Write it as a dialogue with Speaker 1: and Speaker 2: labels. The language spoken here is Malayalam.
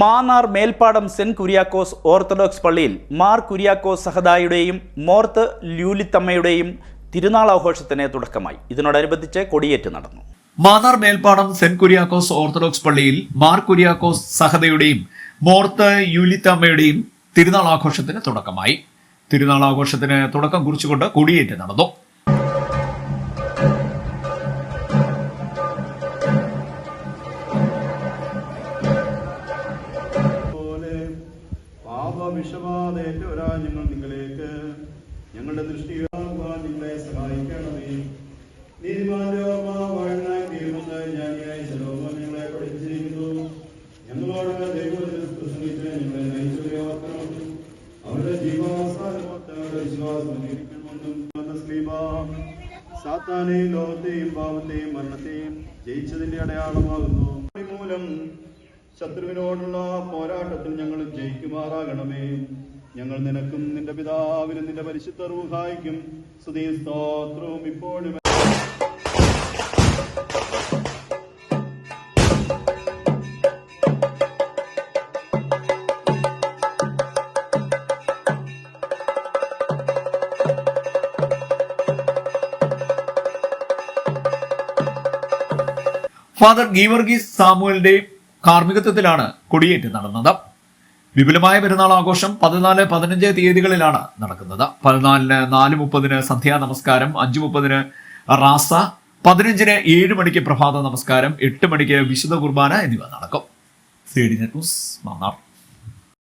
Speaker 1: മാന്നാർ മേൽപ്പാടം സെന്റ് കുര്യാക്കോസ് ഓർത്തഡോക്സ് പള്ളിയിൽ മാർ കുര്യാക്കോസ് സഹദായുടെയും മോർത്ത് ലൂലിത്തമ്മയുടെയും തിരുനാൾ ആഘോഷത്തിന് തുടക്കമായി. ഇതിനോടനുബന്ധിച്ച് കൊടിയേറ്റ് നടന്നു.
Speaker 2: മാന്നാർ മേൽപ്പാടം സെന്റ് കുര്യാക്കോസ് ഓർത്തഡോക്സ് പള്ളിയിൽ മാർ കുര്യാക്കോസ് സഹതയുടെയും മോർത്ത് യൂലിത്തമ്മയുടെയും തിരുനാൾ ആഘോഷത്തിന് തുടക്കമായി. തിരുനാൾ ആഘോഷത്തിന് തുടക്കം കുറിച്ചുകൊണ്ട് കൊടിയേറ്റ് നടന്നു.
Speaker 3: പാപവിഷബാധേറ്റവരാ ഞങ്ങൾ നിങ്ങളിലേക്ക് ഞങ്ങളുടെ ദൃഷ്ടിയാകുവാൻ നിങ്ങളെ സഹായിക്കണമേ. ലോകത്തെയും പാവത്തെയും മരണത്തെയും ജയിച്ചതിന്റെ അടയാളമാകുന്നു. മൂലം ശത്രുവിനോടുള്ള ഞങ്ങൾ ഞങ്ങൾ നിനക്കും നിന്റെ പിതാവിനും നിന്റെ പരിശുദ്ധ റൂഹായിക്കും സ്തുതി സ്തോത്രവും ഇപ്പോഴും.
Speaker 2: ഫാദർ ഗീവർഗീസ് സാമുവലിന്റെ കാർമ്മികത്വത്തിലാണ് കൊടിയേറ്റ് നടന്നത്. വിപുലമായ പെരുന്നാൾ ആഘോഷം പതിനാല് പതിനഞ്ച് തീയതികളിലാണ് നടക്കുന്നത്. പതിനാലിന് നാല് മുപ്പതിന് സന്ധ്യാ നമസ്കാരം അഞ്ചു മുപ്പതിന് റാസ പതിനഞ്ചിന് ഏഴ് മണിക്ക് പ്രഭാത നമസ്കാരം എട്ട് മണിക്ക് വിശുദ്ധ കുർബാന എന്നിവ നടക്കും. C D news Mannar.